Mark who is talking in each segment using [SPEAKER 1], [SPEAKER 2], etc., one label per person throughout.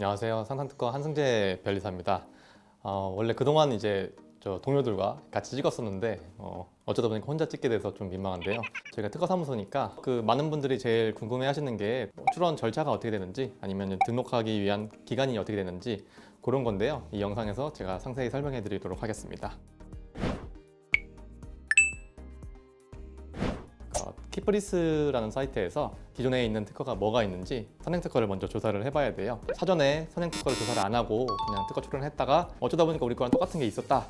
[SPEAKER 1] 안녕하세요. 상상특허 한승재 변리사입니다. 어, 원래 그동안 이제 저 동료들과 같이 찍었었는데 어, 어쩌다 보니까 혼자 찍게 돼서 좀 민망한데요. 저희가 특허 사무소니까 그 많은 분들이 제일 궁금해하시는 게뭐 출원 절차가 어떻게 되는지 아니면 등록하기 위한 기간이 어떻게 되는지 그런 건데요. 이 영상에서 제가 상세히 설명해 드리도록 하겠습니다. 키프리스라는 사이트에서 기존에 있는 특허가 뭐가 있는지 선행 특허를 먼저 조사를 해봐야 돼요. 사전에 선행 특허를 조사를 안 하고 그냥 특허 출원을 했다가 어쩌다 보니까 우리 거랑 똑같은 게 있었다.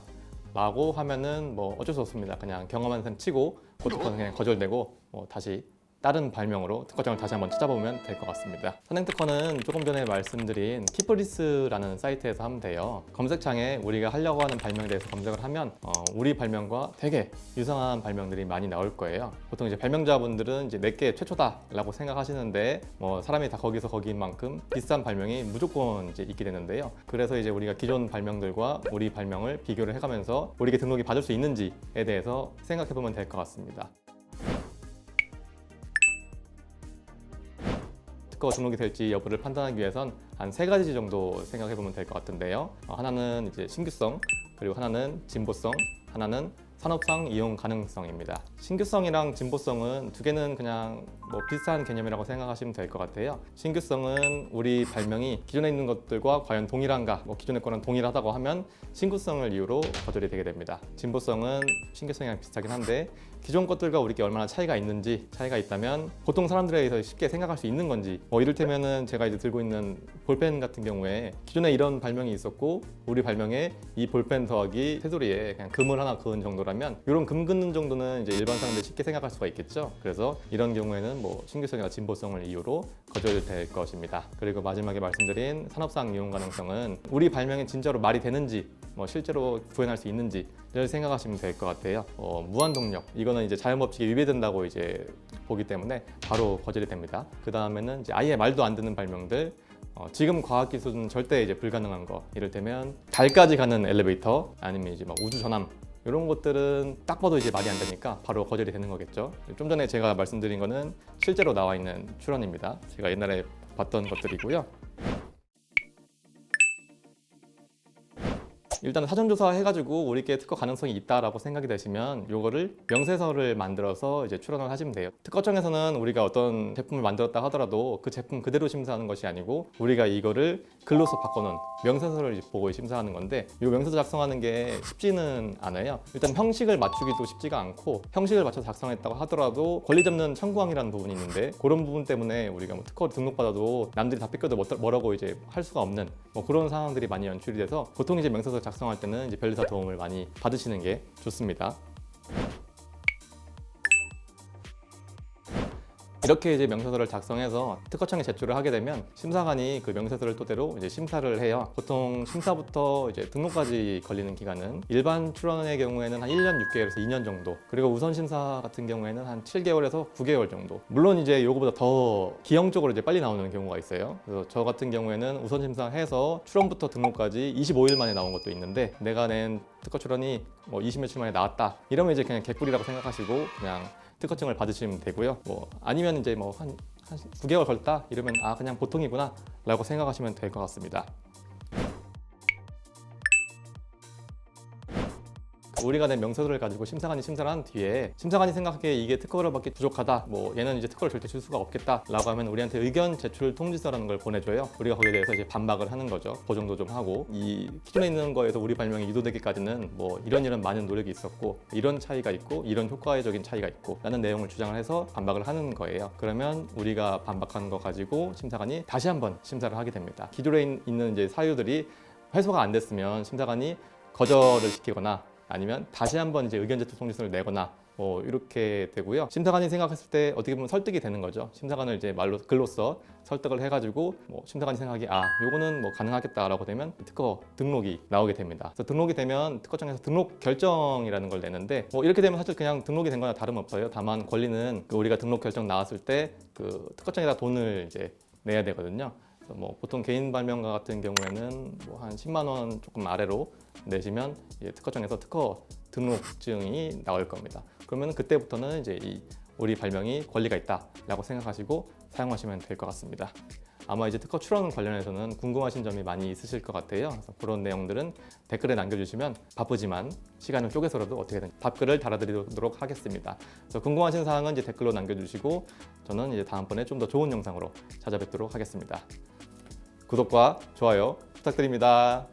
[SPEAKER 1] 라고 하면은 뭐 어쩔 수 없습니다. 그냥 경험한 셈 치고 그 특허는 그냥 거절되고 뭐 다시 다른 발명으로 특허점을 다시 한번 찾아보면 될 것 같습니다. 선행 특허는 조금 전에 말씀드린 키프리스라는 사이트에서 하면 돼요. 검색창에 우리가 하려고 하는 발명에 대해서 검색을 하면 어, 우리 발명과 되게 유사한 발명들이 많이 나올 거예요. 보통 이제 발명자분들은 이제 내게 최초다라고 생각하시는데 뭐 사람이 다 거기서 거기인 만큼 비슷한 발명이 무조건 이제 있게 되는데요. 그래서 이제 우리가 기존 발명들과 우리 발명을 비교를 해가면서 우리에게 등록이 받을 수 있는지에 대해서 생각해 보면 될 것 같습니다. 특허 등록이 될지 여부를 판단하기 위해선 한 세 가지 정도 생각해 보면 될 것 같은데요. 어, 하나는 이제 신규성, 그리고 하나는 진보성, 하나는 산업상 이용 가능성입니다. 신규성이랑 진보성은 두 개는 그냥 뭐 비슷한 개념이라고 생각하시면 될 것 같아요. 신규성은 우리 발명이 기존에 있는 것들과 과연 동일한가, 뭐 기존의 거랑 동일하다고 하면 신규성을 이유로 거절이 되게 됩니다. 진보성은 신규성이랑 비슷하긴 한데 기존 것들과 우리께 얼마나 차이가 있는지 차이가 있다면 보통 사람들에 의해서 쉽게 생각할 수 있는 건지 뭐 이를테면은 제가 이제 들고 있는 볼펜 같은 경우에 기존에 이런 발명이 있었고 우리 발명에 이 볼펜 더하기 테두리에 그냥 금을 하나 그은 정도라 면 이런 금 긋는 정도는 이제 일반 사람들이 쉽게 생각할 수가 있겠죠 그래서 이런 경우에는 뭐 신규성이나 진보성을 이유로 거절될 것입니다 그리고 마지막에 말씀드린 산업상 이용 가능성은 우리 발명이 진짜로 말이 되는지 뭐 실제로 구현할 수 있는지를 생각하시면 될 것 같아요. 어, 무한 동력 이거는 이제 자연 법칙에 위배된다고 이제 보기 때문에 바로 거절이 됩니다. 그 다음에는 이제 아예 말도 안 되는 발명들. 어, 지금 과학 기술은 절대 이제 불가능한 거. 이를테면 달까지 가는 엘리베이터 아니면 이제 막 우주 전함 이런 것들은 딱 봐도 이제 말이 안 되니까 바로 거절이 되는 거겠죠. 좀 전에 제가 말씀드린 거는 실제로 나와 있는 출원입니다. 제가 옛날에 봤던 것들이고요. 일단 사전 조사 해가지고 우리께 특허 가능성이 있다라고 생각이 되시면 요거를 명세서를 만들어서 이제 출원을 하시면 돼요. 특허청에서는 우리가 어떤 제품을 만들었다 하더라도 그 제품 그대로 심사하는 것이 아니고 우리가 이거를 글로써 바꿔놓은 명세서를 보고 심사하는 건데 이 명세서 작성하는 게 쉽지는 않아요. 일단 형식을 맞추기도 쉽지가 않고 형식을 맞춰서 작성했다고 하더라도 권리 잡는 청구항이라는 부분이 있는데 그런 부분 때문에 우리가 뭐 특허 등록받아도 남들이 다 뺏겨도 뭐- 뭐라고 이제 할 수가 없는 뭐 그런 상황들이 많이 연출이 돼서 보통 이제 명세서 작 성할 때는 이제 변리사 도움을 많이 받으시는 게 좋습니다. 이렇게 이제 명세서를 작성해서 특허청에 제출을 하게 되면 심사관이 그 명세서를 토대로 이제 심사를 해요. 보통 심사부터 이제 등록까지 걸리는 기간은 일반 출원의 경우에는 한 1년 6개월에서 2년 정도. 그리고 우선 심사 같은 경우에는 한 7개월에서 9개월 정도. 물론 이제 요거보다 더 기형적으로 이제 빨리 나오는 경우가 있어요. 그래서 저 같은 경우에는 우선 심사해서 출원부터 등록까지 25일 만에 나온 것도 있는데 내가 낸 특허 출원이 뭐 20며칠 만에 나왔다. 이러면 이제 그냥 개꿀이라고 생각하시고 그냥 특허증을 받으시면 되고요. 뭐 아니면 이제 뭐 한 한 9개월 걸다 이러면 아 그냥 보통이구나 라고 생각하시면 될 것 같습니다. 우리가 낸 명세서를 가지고 심사관이 심사를 한 뒤에 심사관이 생각하기에 이게 특허를 받기 부족하다 뭐 얘는 이제 특허를 절대 줄 수가 없겠다 라고 하면 우리한테 의견 제출 통지서라는 걸 보내줘요. 우리가 거기에 대해서 이제 반박을 하는 거죠. 보정도 좀 하고 이 기존에 있는 거에서 우리 발명이 유도되기까지는 뭐 이런 이런 많은 노력이 있었고 이런 차이가 있고 이런 효과적인 차이가 있고 라는 내용을 주장을 해서 반박을 하는 거예요. 그러면 우리가 반박한 거 가지고 심사관이 다시 한번 심사를 하게 됩니다. 기존에 있- 있는 이제 사유들이 해소가 안 됐으면 심사관이 거절을 시키거나 아니면 다시 한번 이제 의견 제출 통지서를 내거나 뭐 이렇게 되고요. 심사관이 생각했을 때 어떻게 보면 설득이 되는 거죠. 심사관을 이제 말로 글로써 설득을 해가지고 뭐 심사관이 생각하기 아 요거는 뭐 가능하겠다라고 되면 특허 등록이 나오게 됩니다. 그래서 등록이 되면 특허청에서 등록 결정이라는 걸 내는데 뭐 이렇게 되면 사실 그냥 등록이 된 거나 다름없어요. 다만 권리는 그 우리가 등록 결정 나왔을 때 그 특허청에다 돈을 이제 내야 되거든요. 그래서 뭐 보통 개인 발명가 같은 경우에는 뭐 한 10만 원 조금 아래로 내시면 특허청에서 특허 등록증이 나올 겁니다. 그러면 그때부터는 이제 이 우리 발명이 권리가 있다라고 생각하시고 사용하시면 될 것 같습니다. 아마 이제 특허 출원 관련해서는 궁금하신 점이 많이 있으실 것 같아요. 그런 내용들은 댓글에 남겨주시면 바쁘지만 시간을 쪼개서라도 어떻게든 답글을 달아드리도록 하겠습니다. 그래서 궁금하신 사항은 이제 댓글로 남겨주시고 저는 이제 다음번에 좀 더 좋은 영상으로 찾아뵙도록 하겠습니다. 구독과 좋아요 부탁드립니다.